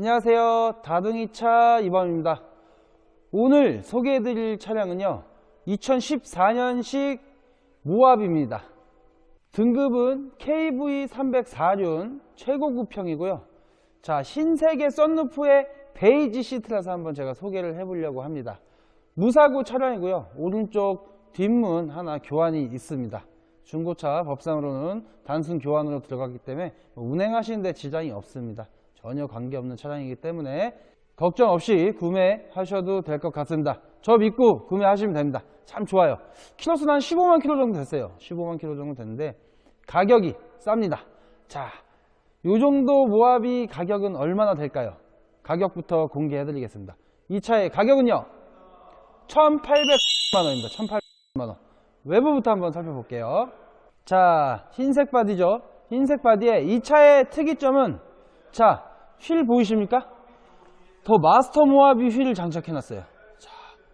안녕하세요. 다둥이차 이범입니다. 오늘 소개해 드릴 차량은요. 2014년식 모압입니다. 등급은 KV304륜 최고급형이고요. 자, 흰색의 썬루프에 베이지 시트라서 한번 제가 소개를 해 보려고 합니다. 무사고 차량이고요. 오른쪽 뒷문 하나 교환이 있습니다. 중고차 법상으로는 단순 교환으로 들어가기 때문에 운행하시는데 지장이 없습니다. 전혀 관계없는 차량이기 때문에 걱정 없이 구매하셔도 될 것 같습니다. 저 믿고 구매하시면 됩니다. 참 좋아요. 키로수는 한 15만 킬로 정도 됐어요. 15만 킬로 정도 됐는데 가격이 쌉니다. 자, 요 정도 모합이 가격은 얼마나 될까요? 가격부터 공개해 드리겠습니다. 이 차의 가격은요. 1,800만 원입니다. 1,800만 원. 외부부터 한번 살펴볼게요. 자, 흰색 바디죠. 흰색 바디에 이 차의 특이점은 자, 휠 보이십니까? 더 마스터 모합이 휠을 장착해놨어요. 자,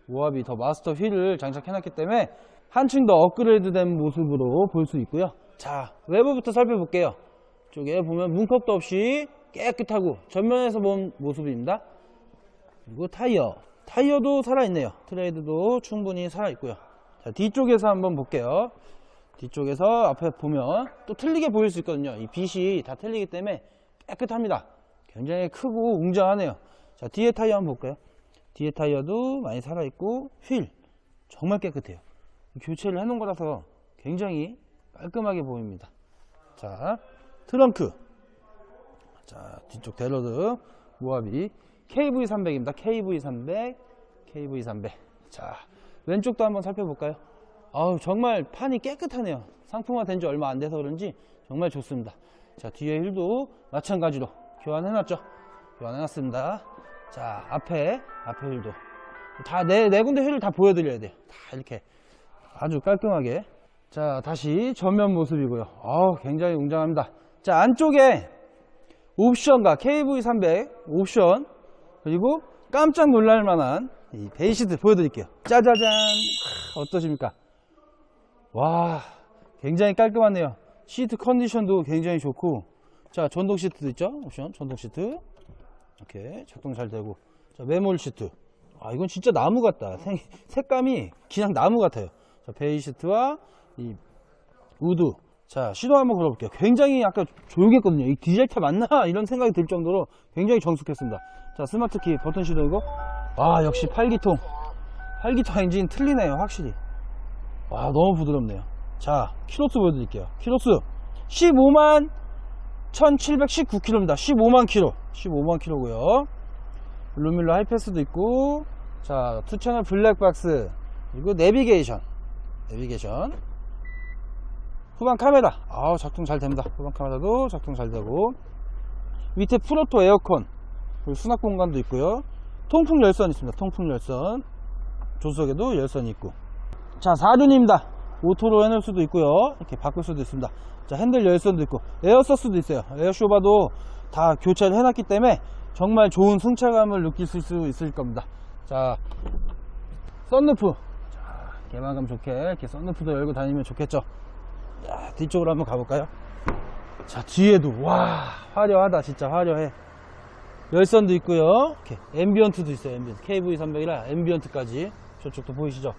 모합이 더 마스터 휠을 장착해놨기 때문에 한층 더 업그레이드된 모습으로 볼 수 있고요. 자, 외부부터 살펴볼게요. 쪽에 보면 문컵도 없이 깨끗하고 전면에서 본 모습입니다. 그리고 타이어. 타이어도 살아있네요. 트레이드도 충분히 살아있고요. 자, 뒤쪽에서 한번 볼게요. 뒤쪽에서 앞에 보면 또 틀리게 보일 수 있거든요. 이 빛이 다 틀리기 때문에 깨끗합니다. 굉장히 크고 웅장하네요. 자, 뒤에 타이어 한번 볼까요? 뒤에 타이어도 많이 살아있고 휠 정말 깨끗해요. 교체를 해놓은 거라서 굉장히 깔끔하게 보입니다. 자, 트렁크. 자, 뒤쪽 대로드 모하비 KV300입니다. KV300, KV300. 자, 왼쪽도 한번 살펴볼까요? 아우, 정말 판이 깨끗하네요. 상품화 된 지 얼마 안 돼서 그런지 정말 좋습니다. 자, 뒤에 휠도 마찬가지로 교환해놨죠? 교환해놨습니다. 자, 앞에, 앞에 휠도. 다, 네, 네 군데 휠을 다 보여드려야 돼요. 다 이렇게. 아주 깔끔하게. 자, 다시 전면 모습이고요. 아우, 굉장히 웅장합니다. 자, 안쪽에 옵션과 KV300 옵션 그리고 깜짝 놀랄 만한 이 베이시트 보여드릴게요. 짜자잔. 크, 어떠십니까? 와, 굉장히 깔끔하네요. 시트 컨디션도 굉장히 좋고, 자, 전동 시트도 있죠? 옵션, 전동 시트. 이렇게 작동 잘 되고, 자, 메몰 시트. 아, 이건 진짜 나무 같다. 색, 색감이 그냥 나무 같아요. 자, 베이 시트와 이 우드. 자, 시도 한번 걸어볼게요. 굉장히 아까 조용했거든요. 이 디젤차 맞나? 이런 생각이 들 정도로 굉장히 정숙했습니다. 자, 스마트 키 버튼 시도이고, 와, 역시 8기통. 8기통 엔진 틀리네요, 확실히. 와, 너무 부드럽네요. 자, 키로수 보여드릴게요. 키로수 15만 1719km입니다. 15만 킬로. 15만 킬로고요. 루밀러 하이패스도 있고, 자, 투채널 블랙박스, 그리고 내비게이션. 내비게이션. 후방 카메라. 아우, 작동 잘 됩니다. 후방 카메라도 작동 잘 되고. 밑에 프로토 에어컨. 그리고 수납 공간도 있고요. 통풍 열선 있습니다. 통풍 열선. 조수석에도 열선이 있고. 자, 4륜입니다. 오토로 해놓을 수도 있고요. 이렇게 바꿀 수도 있습니다. 자, 핸들 열선도 있고, 에어서스도 있어요. 에어쇼바도 다 교체를 해놨기 때문에 정말 좋은 승차감을 느낄 수 있을 겁니다. 자, 썬루프. 자, 개방감 좋게 이렇게 썬루프도 열고 다니면 좋겠죠. 자, 뒤쪽으로 한번 가볼까요? 자, 뒤에도, 와, 화려하다. 진짜 화려해. 열선도 있고요. 이렇게 앰비언트도 있어요. 앰비언트. KV300이라 앰비언트까지. 저쪽도 보이시죠?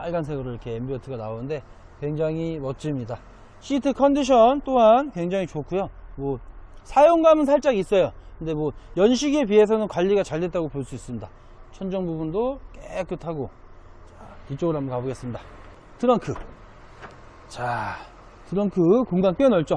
빨간색으로 이렇게 앰비언트가 나오는데 굉장히 멋집니다. 시트 컨디션 또한 굉장히 좋고요. 뭐 사용감은 살짝 있어요. 근데 뭐 연식에 비해서는 관리가 잘 됐다고 볼 수 있습니다. 천정 부분도 깨끗하고 자, 뒤쪽으로 한번 가보겠습니다. 트렁크. 자, 트렁크 공간 꽤 넓죠?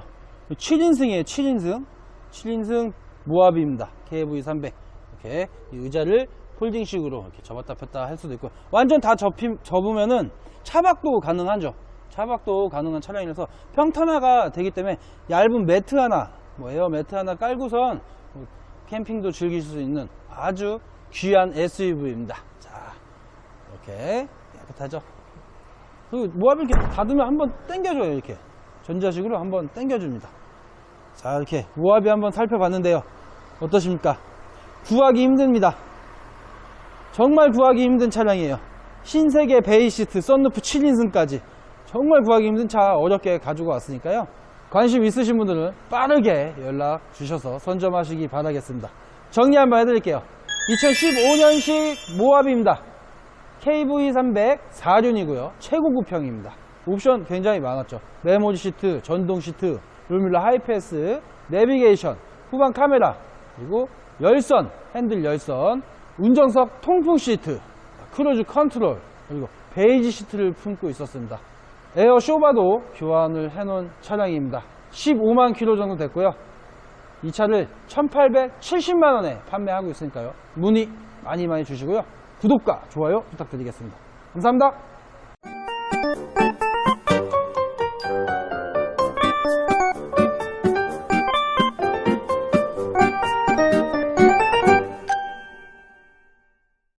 7인승이에요, 7인승. 7인승 모압입니다. KV300. 이렇게 이 의자를 폴딩식으로 이렇게 접었다 폈다 할 수도 있고 완전 다 접힘, 접으면은 차박도 가능하죠. 차박도 가능한 차량이라서 평탄화가 되기 때문에 얇은 매트 하나 뭐 에어 매트 하나 깔고선 뭐 캠핑도 즐길 수 있는 아주 귀한 SUV입니다. 자 이렇게 깨끗하죠? 그리고 모압을 이렇게 닫으면 한번 당겨줘요 이렇게. 전자식으로 한번 당겨줍니다. 자 이렇게 모압이 한번 살펴봤는데요. 어떠십니까? 구하기 힘듭니다 정말 구하기 힘든 차량이에요. 흰색의 베이 시트, 썬루프 7인승까지 정말 구하기 힘든 차 어렵게 가지고 왔으니까요. 관심 있으신 분들은 빠르게 연락 주셔서 선점하시기 바라겠습니다. 정리 한번 해드릴게요. 2015년식 모합입니다. KV300 4륜이고요. 최고급형입니다. 옵션 굉장히 많았죠. 메모지 시트, 전동 시트, 롤밀러 하이패스, 내비게이션, 후방 카메라, 그리고 열선, 핸들 열선, 운전석 통풍 시트, 크루즈 컨트롤, 그리고 베이지 시트를 품고 있었습니다. 에어 쇼바도 교환을 해놓은 차량입니다. 15만 킬로 정도 됐고요. 이 차를 1870만원에 판매하고 있으니까요. 문의 많이 많이 주시고요. 구독과 좋아요 부탁드리겠습니다. 감사합니다.